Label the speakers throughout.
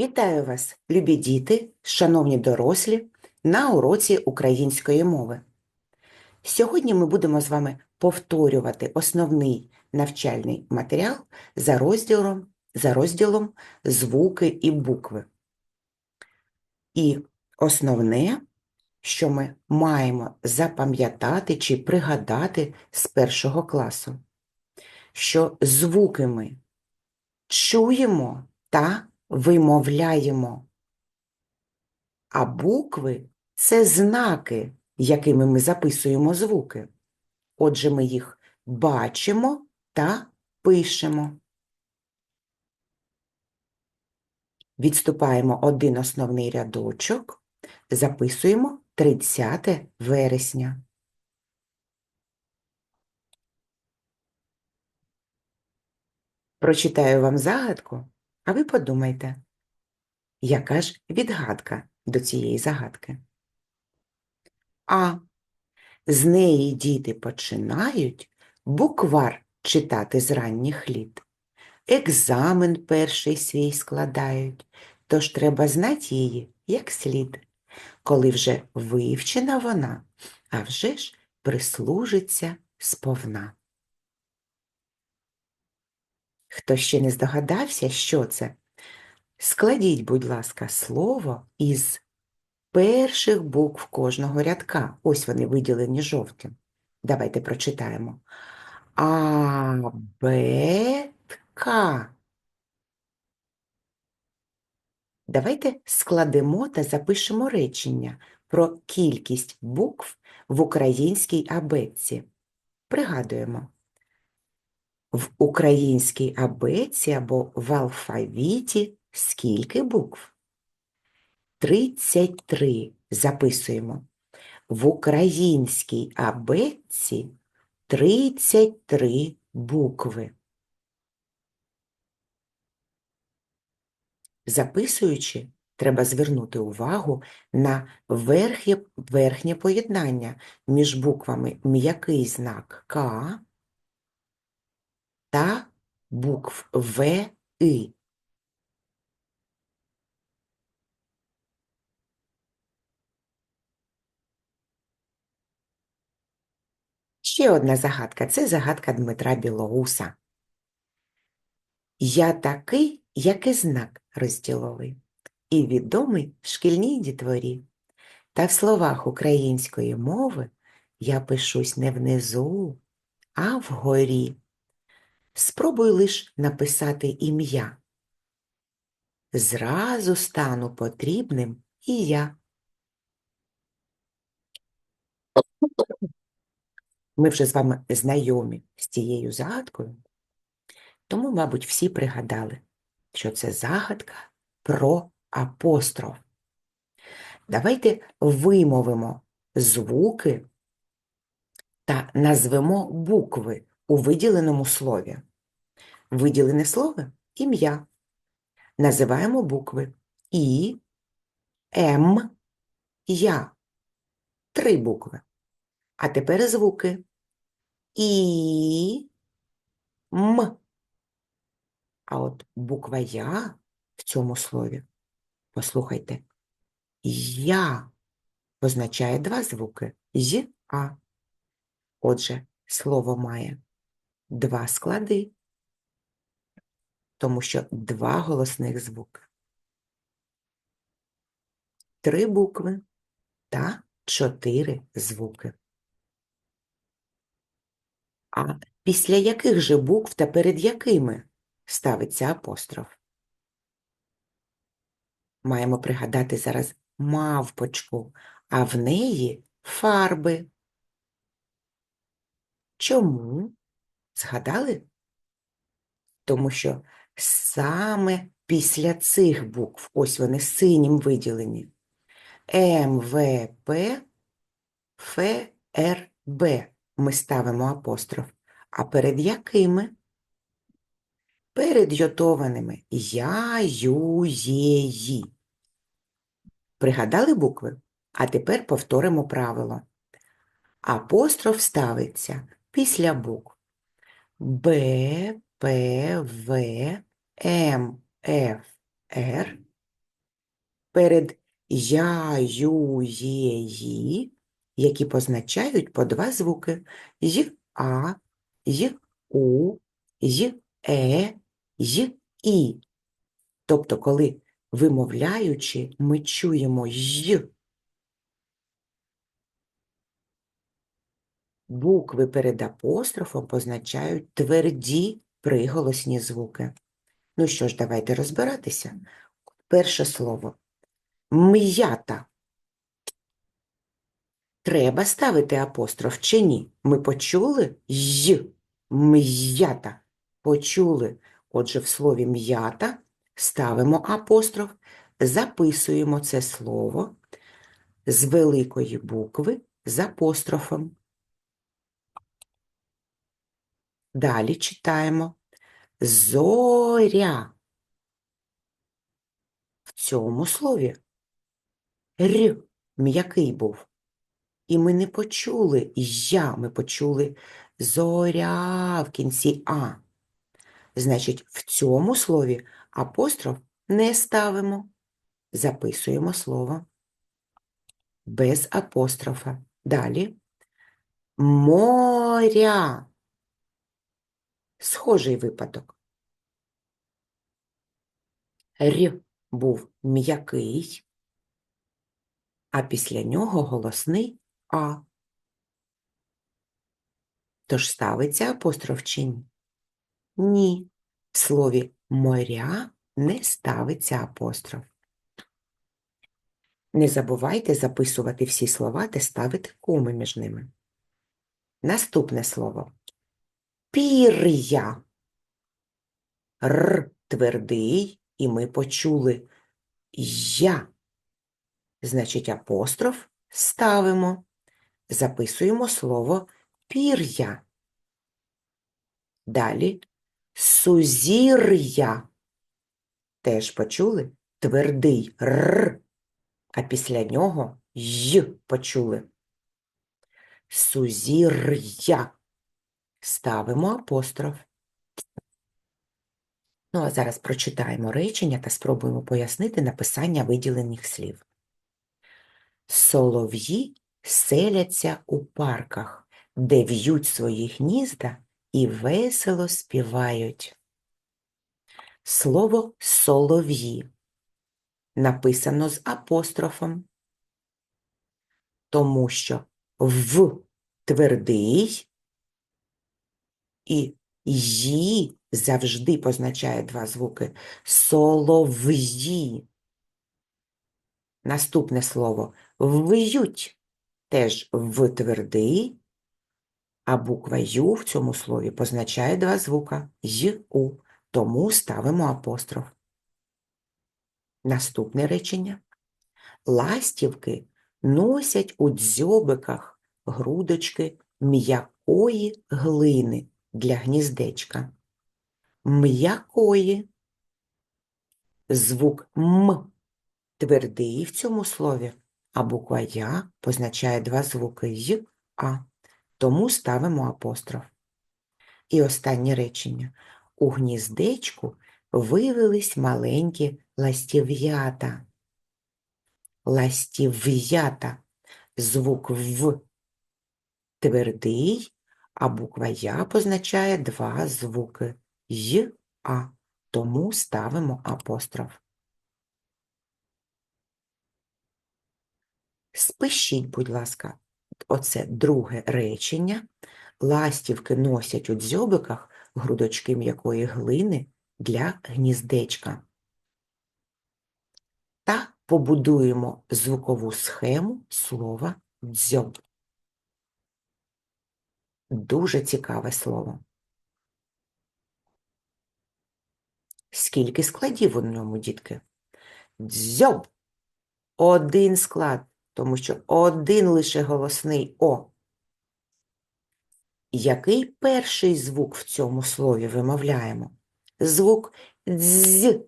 Speaker 1: Вітаю вас, любі діти, шановні дорослі, на уроці української мови. Сьогодні ми будемо з вами повторювати основний навчальний матеріал за розділом, за розділом звуки і букви. І основне, що ми маємо запам'ятати чи пригадати з першого класу, що звуки ми чуємо та вимовляємо. А букви це знаки, якими ми записуємо звуки. Отже, ми їх бачимо та пишемо. Відступаємо один основний рядочок, записуємо 30 вересня. Прочитаю вам загадку, а ви подумайте, яка ж відгадка до цієї загадки? А. З неї діти починають буквар читати з ранніх літ. Екзамен перший свій складають, тож треба знати її як слід. Коли вже вивчена вона, а вже ж прислужиться сповна. Хто ще не здогадався, що це? Складіть, будь ласка, слово із перших букв кожного рядка. Ось вони виділені жовтим. Давайте прочитаємо. А, Б, К. Давайте складемо та запишемо речення про кількість букв в українській абетці. Пригадуємо. В українській абетці або в алфавіті скільки букв? 33 записуємо. В українській абетці 33 букви. Записуючи, треба звернути увагу на верхнє, верхнє поєднання між буквами м'який знак К та букв В, І. Ще одна загадка це загадка Дмитра Білоуса. Я такий, як і знак розділовий, і відомий в шкільній дітворі. Та в словах української мови я пишусь не внизу, а вгорі. Спробуй лиш написати ім'я. Зразу стану потрібним і я. Ми вже з вами знайомі з цією загадкою, тому, мабуть, всі пригадали, що це загадка про апостроф. Давайте вимовимо звуки та назвемо букви у виділеному слові. Виділене слово ім'я. Називаємо букви І, М, Я. Три букви. А тепер звуки І, М. А от буква Я в цьому слові, послухайте, Я означає два звуки З, А. Отже, слово має два склади, тому що два голосних звуки. Три букви та чотири звуки. А після яких же букв та перед якими ставиться апостроф? Маємо пригадати зараз мавпочку, а в неї фарби. Чому? Згадали? Тому що саме після цих букв, ось вони синім виділені, М, В, П, Ф, Р, Б ми ставимо апостроф. А перед якими? Перед йотованими Я, Ю, Є, Ї. Пригадали букви? А тепер повторимо правило. Апостроф ставиться після букв Б, П, В, М, Ф, Р перед я, ю, є, ї, які позначають по два звуки й, а, й, у, й, е, й, і. Тобто, коли вимовляючи, ми чуємо й. Букви перед апострофом позначають тверді приголосні звуки. Ну що ж, давайте розбиратися. Перше слово м'ята. Треба ставити апостроф чи ні? Ми почули й м'ята. Почули. Отже, в слові м'ята ставимо апостроф, записуємо це слово з великої букви з апострофом. Далі читаємо зоря. В цьому слові р м'який був. І ми не почули я, ми почули зоря в кінці А. Значить, в цьому слові апостроф не ставимо. Записуємо слово без апострофа. Далі моря. Схожий випадок. Р був м'який, а після нього голосний А. Тож ставиться апостроф чи ні? В слові моря не ставиться апостроф. Не забувайте записувати всі слова та ставити коми між ними. Наступне слово. Пір'я. Р твердий, і ми почули я. Значить, апостроф ставимо. Записуємо слово пір'я. Далі сузір'я. Теж почули твердий р, а після нього й почули. Сузір'я. Ставимо апостроф. Ну, а зараз прочитаємо речення та спробуємо пояснити написання виділених слів. Солов'ї селяться у парках, де в'ють свої гнізда і весело співають. Слово солов'ї написано з апострофом, тому що в твердий і «ї» завжди позначає два звуки. Солов'ї. Наступне слово в'ють теж в твердий, а буква Ю в цьому слові позначає два звука й у, тому ставимо апостроф. Наступне речення. Ластівки носять у дзьобиках грудочки м'якої глини для гніздечка. М'якої. Звук М твердий в цьому слові, а буква Я позначає два звуки Й, А, тому ставимо апостроф. І останнє речення. У гніздечку вивелись маленькі ластів'ята. Ластів'ята. Звук В твердий, а буква Я позначає два звуки Й, А, тому ставимо апостроф. Спишіть, будь ласка, оце друге речення. Ластівки носять у дзьобиках грудочки м'якої глини для гніздечка. Та побудуємо звукову схему слова дзьоб. Дуже цікаве слово. Скільки складів у ньому, дітки? Дзьоб. Один склад, тому що один лише голосний О. Який перший звук в цьому слові вимовляємо? Звук дз.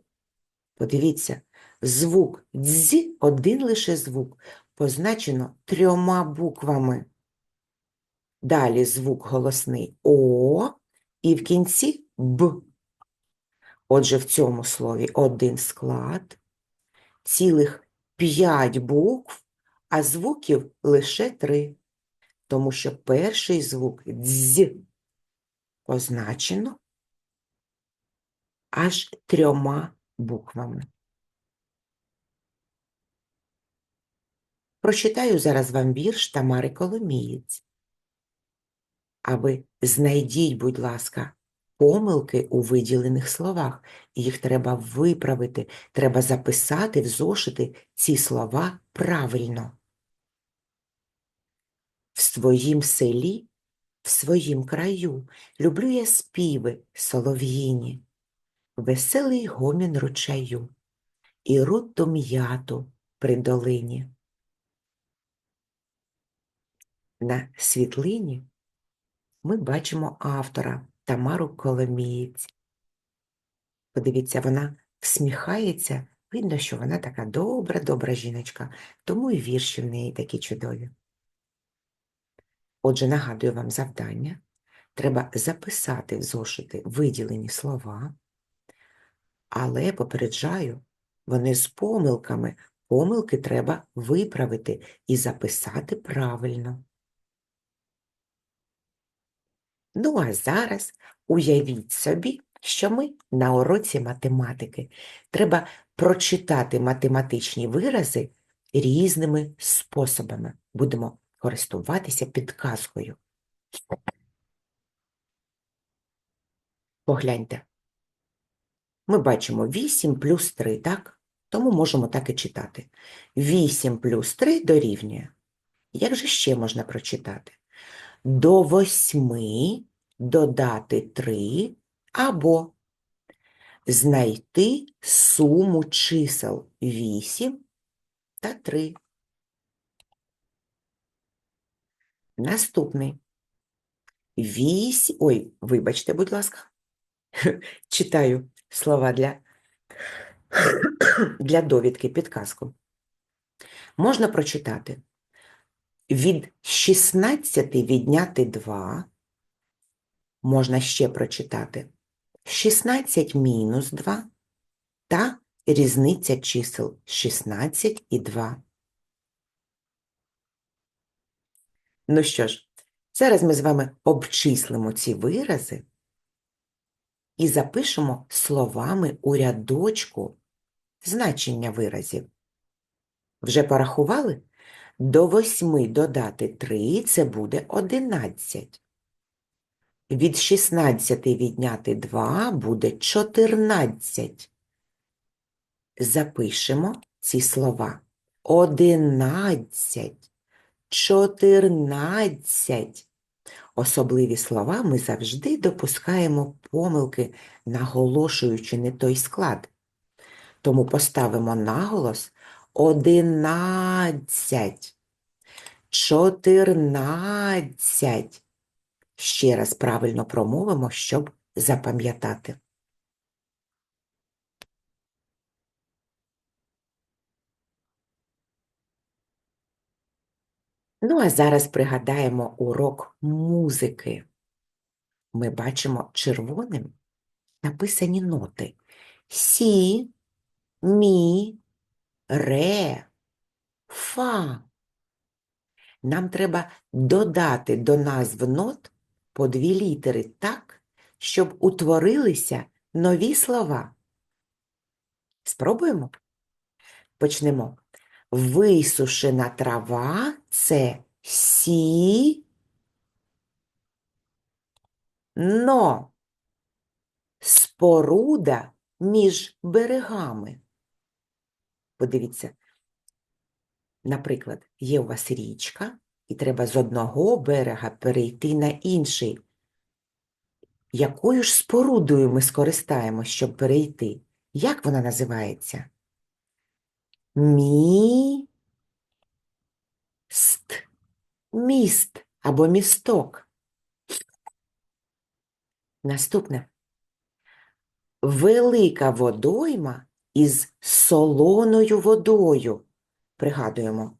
Speaker 1: Подивіться, звук дз, один лише звук, позначено трьома буквами. Далі звук голосний О і в кінці Б. Отже, в цьому слові один склад, цілих п'ять букв, а звуків лише три. Тому що перший звук дз позначено аж трьома буквами. Прочитаю зараз вам вірш Тамари Коломієць. А ви знайдіть, будь ласка, помилки у виділених словах. Їх треба виправити, треба записати в зошити ці слова правильно. В своїм селі, в своїм краю люблю я співи солов'їні, веселий гомін ручаю і руту м'яту при долині. На світлині ми бачимо автора Тамару Коломієць. Подивіться, вона всміхається, видно, що вона така добра, добра жіночка, тому і вірші в неї такі чудові. Отже, нагадую вам завдання. Треба записати в зошити виділені слова, але попереджаю, вони з помилками. Помилки треба виправити і записати правильно. Ну, а зараз уявіть собі, що ми на уроці математики. Треба прочитати математичні вирази різними способами. Будемо користуватися підказкою. Погляньте. Ми бачимо 8 плюс 3, так? Тому можемо так і читати. 8 плюс 3 дорівнює. Як же ще можна прочитати? До 8 додати 3 або знайти суму чисел 8 та 3. Наступний. Вісім. Ой, вибачте, будь ласка. Читаю слова для, для довідки підказку. Можна прочитати. Від 16 відняти 2. Можна ще прочитати. 16 мінус 2 та різниця чисел 16 і 2. Ну що ж, зараз ми з вами обчислимо ці вирази і запишемо словами у рядочку значення виразів. Вже порахували? До 8 додати 3 це буде 11. Від 16 відняти 2 буде 14. Запишемо ці слова. 11. 14. Особливі слова ми завжди допускаємо помилки, наголошуючи не той склад. Тому поставимо наголос 11. 14. Ще раз правильно промовимо, щоб запам'ятати. Ну, а зараз пригадаємо урок музики. Ми бачимо червоним написані ноти Сі, Мі, Ре, Фа. Нам треба додати до назв нот по дві літери так, щоб утворилися нові слова. Спробуємо? Почнемо. Висушена трава це сі. Но споруда між берегами. Подивіться, наприклад, є у вас річка, і треба з одного берега перейти на інший. Якою ж спорудою ми скористаємось, щоб перейти? Як вона називається? Мі. Ст. Міст або місток. Наступне. Велика водойма із солоною водою. Пригадуємо,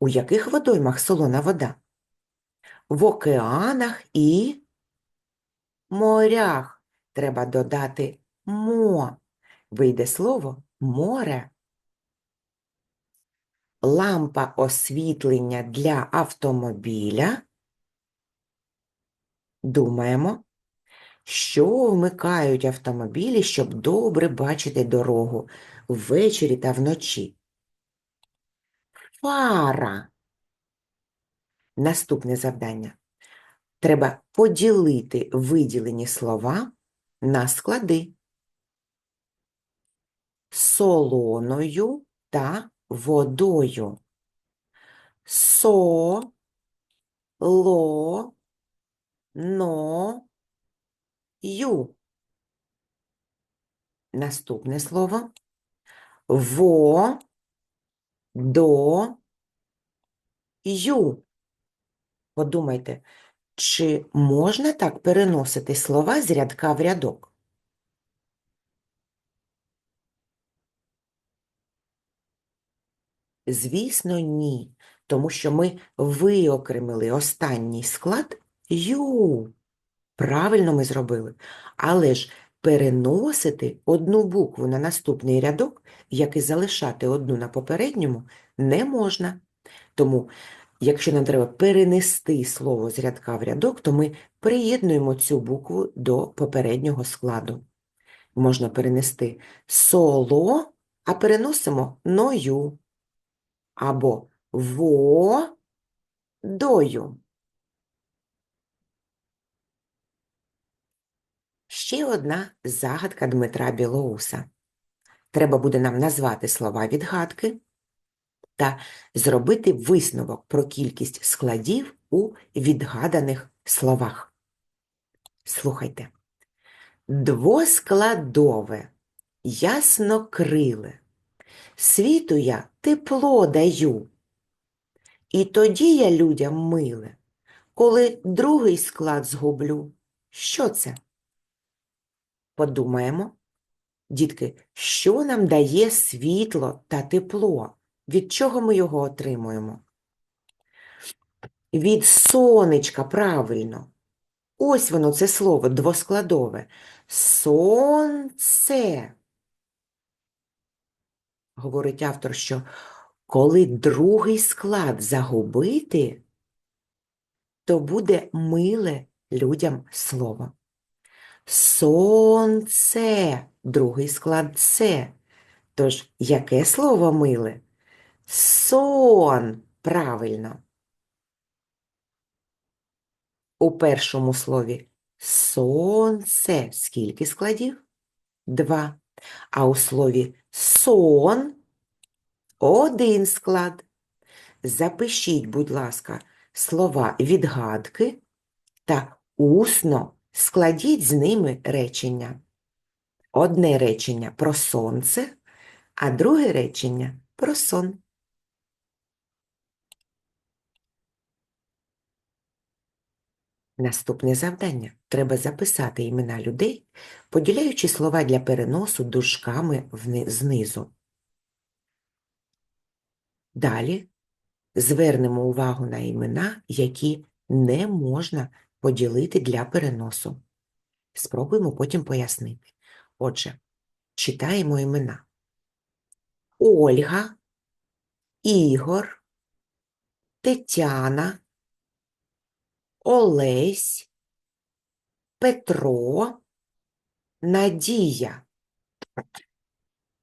Speaker 1: у яких водоймах солона вода? В океанах і морях. Треба додати мо. Вийде слово море. лампа освітлення для автомобіля. Думаємо, що вмикають автомобілі, щоб добре бачити дорогу ввечері та вночі. Фара. Наступне завдання. Треба поділити виділені слова на склади солоною та водою. Со, ло, но, ю. Наступне слово во, до, ю. Подумайте, чи можна так переносити слова з рядка в рядок? Звісно, ні, тому що ми виокремили останній склад ю. Правильно ми зробили. Але ж переносити одну букву на наступний рядок, як і залишати одну на попередньому, не можна. Тому, якщо нам треба перенести слово з рядка в рядок, то ми приєднуємо цю букву до попереднього складу. Можна перенести соло, а переносимо ною або водою. Ще одна загадка Дмитра Білоуса. Треба буде нам назвати слова відгадки та зробити висновок про кількість складів у відгаданих словах. Слухайте. Двоскладове, яснокриле, світу я тепло даю. І тоді я людям миле, коли другий склад згублю. Що це? Подумаємо. Дітки, що нам дає світло та тепло? Від чого ми його отримуємо? Від сонечка, правильно. Ось воно, це слово двоскладове. Сонце. Говорить автор, що коли другий склад загубити, то буде миле людям слово. Сонце, другий склад це. Тож, яке слово миле? Сон, правильно. У першому слові сонце скільки складів? Два. А у слові сон один склад. Запишіть, будь ласка, слова відгадки та усно складіть з ними речення. Одне речення про сонце, а друге речення про сон. Наступне завдання. Треба записати імена людей, поділяючи слова для переносу дужками знизу. Далі звернемо увагу на імена, які не можна поділити для переносу. Спробуємо потім пояснити. Отже, читаємо імена. Ольга, Ігор, Тетяна, Олесь, Петро, Надія.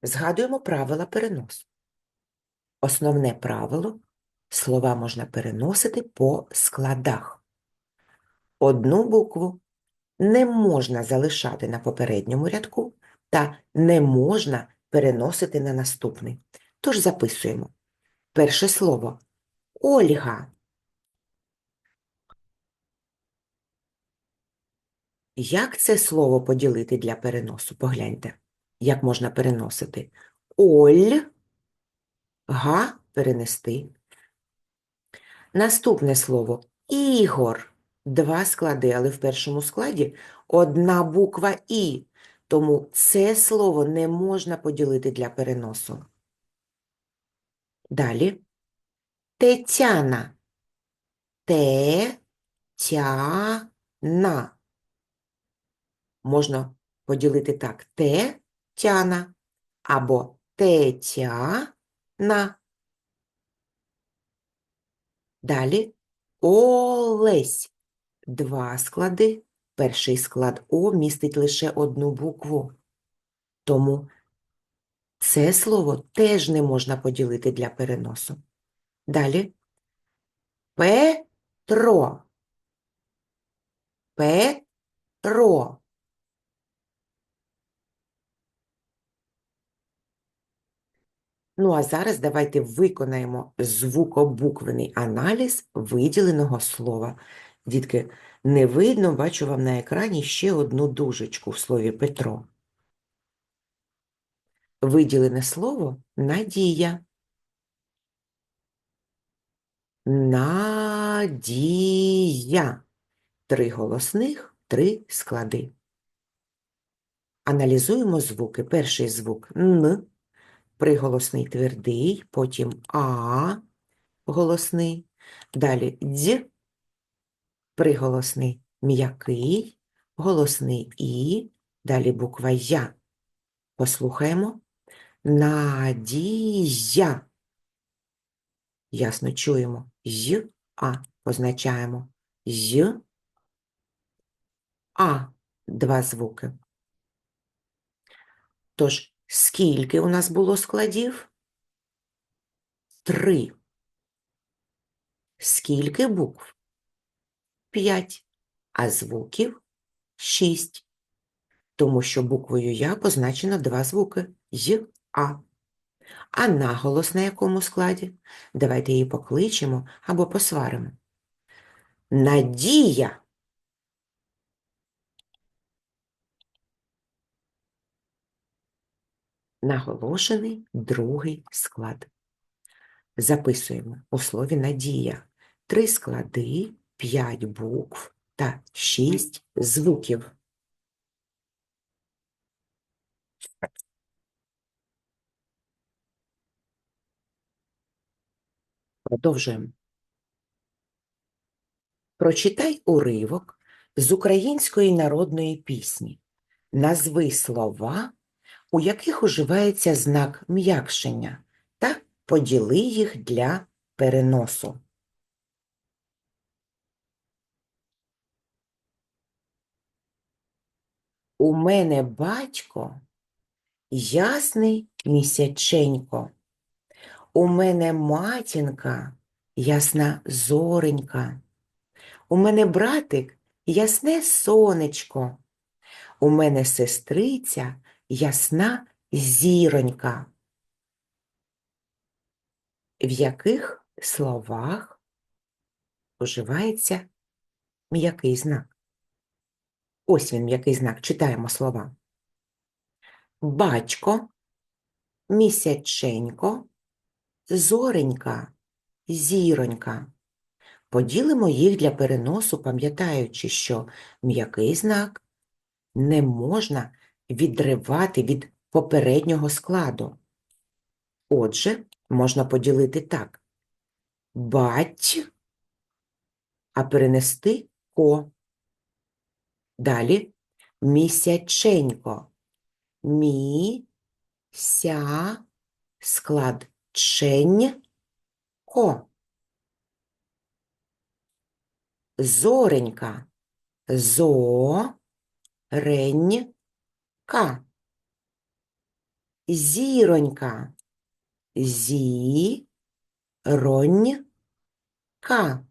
Speaker 1: Згадуємо правила переносу. Основне правило – слова можна переносити по складах. Одну букву не можна залишати на попередньому рядку та не можна переносити на наступний. Тож записуємо. Перше слово – Ольга. Як це слово поділити для переносу? Погляньте, як можна переносити. Оль, га перенести. Наступне слово Ігор. Два склади, але в першому складі одна буква І, тому це слово не можна поділити для переносу. Далі Тетяна. Те-тя-на. Можна поділити так те-тяна або те-тя-на. Далі Олесь. Два склади. Перший склад О містить лише одну букву. Тому це слово теж не можна поділити для переносу. Далі Петро. Петро. Ну, а зараз давайте виконаємо звукобуквений аналіз виділеного слова. Дітки, не видно, бачу вам на екрані ще одну дужечку в слові Петро. Виділене слово надія. Надія. Три голосних, три склади. Аналізуємо звуки. Перший звук Н, приголосний твердий, потім А голосний, далі Дь, приголосний м'який, голосний І, далі буква Я. Послухаємо. Надія. Ясно чуємо. З, А позначаємо. З, А. Два звуки. Тож, скільки у нас було складів? Три. Скільки букв? П'ять. А звуків шість. Тому що буквою Я позначено два звуки Й, А. А наголос на якому складі? Давайте її покличемо або посваримо. Надія. Наголошений другий склад. Записуємо у слові надія три склади, п'ять букв та шість звуків. Продовжуємо. Прочитай уривок з української народної пісні. Назви слова, у яких уживається знак м'якшення, та поділи їх для переносу. У мене батько ясний місяченько. У мене матінка ясна зоренька. У мене братик ясне сонечко. У мене сестриця ясна зіронька. В яких словах уживається м'який знак? Ось він м'який знак. Читаємо слова. Батько, місяченько, зоренька, зіронька. Поділимо їх для переносу, пам'ятаючи, що м'який знак не можна відривати від попереднього складу. Отже, можна поділити так. Бать, а перенести ко. Далі місяченько. Мі, ся, склад ко. Зоренька. Зо, рень, ка. Зіронька. Зі, ронь, ка.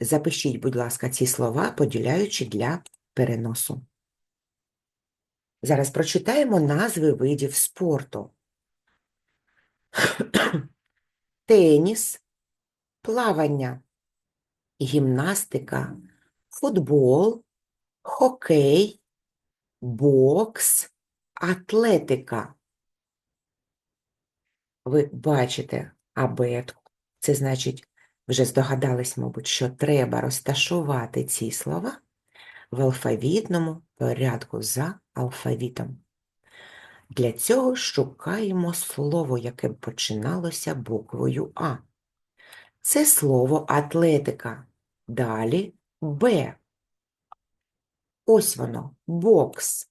Speaker 1: Запишіть, будь ласка, ці слова, поділяючи для переносу. Зараз прочитаємо назви видів спорту. Теніс, плавання, гімнастика, футбол, хокей, бокс, атлетика. Ви бачите абетку. Це значить, вже здогадались, мабуть, що треба розташувати ці слова в алфавітному порядку за алфавітом. Для цього шукаємо слово, яке починалося буквою А. Це слово атлетика. Далі Б. Ось воно бокс.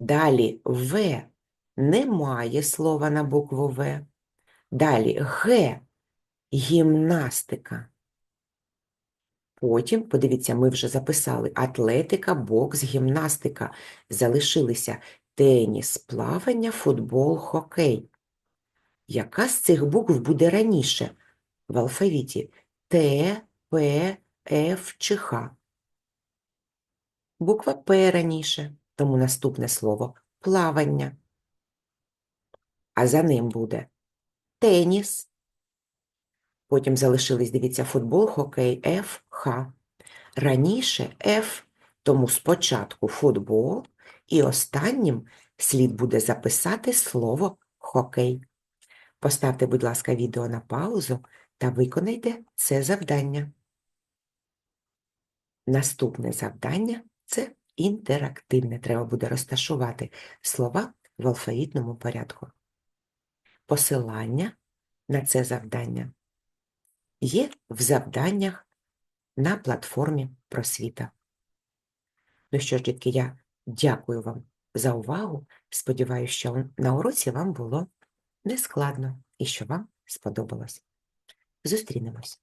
Speaker 1: Далі В. Немає слова на букву В. Далі Г. гімнастика. Потім, подивіться, ми вже записали атлетика, бокс, гімнастика. Залишилися теніс, плавання, футбол, хокей. Яка з цих букв буде раніше в алфавіті? Т, П, Ф чи Х? Буква П раніше, тому наступне слово плавання. А за ним буде теніс. Потім залишились, дивіться, футбол, хокей, Ф, Х. Раніше Ф, тому спочатку футбол, і останнім слід буде записати слово хокей. Поставте, будь ласка, відео на паузу та виконайте це завдання. Наступне завдання це інтерактивне. Треба буде розташувати слова в алфавітному порядку. Посилання на це завдання є в завданнях на платформі Просвіта. Ну що ж, дітки, я дякую вам за увагу. Сподіваюся, що на уроці вам було нескладно і що вам сподобалось. Зустрінемось.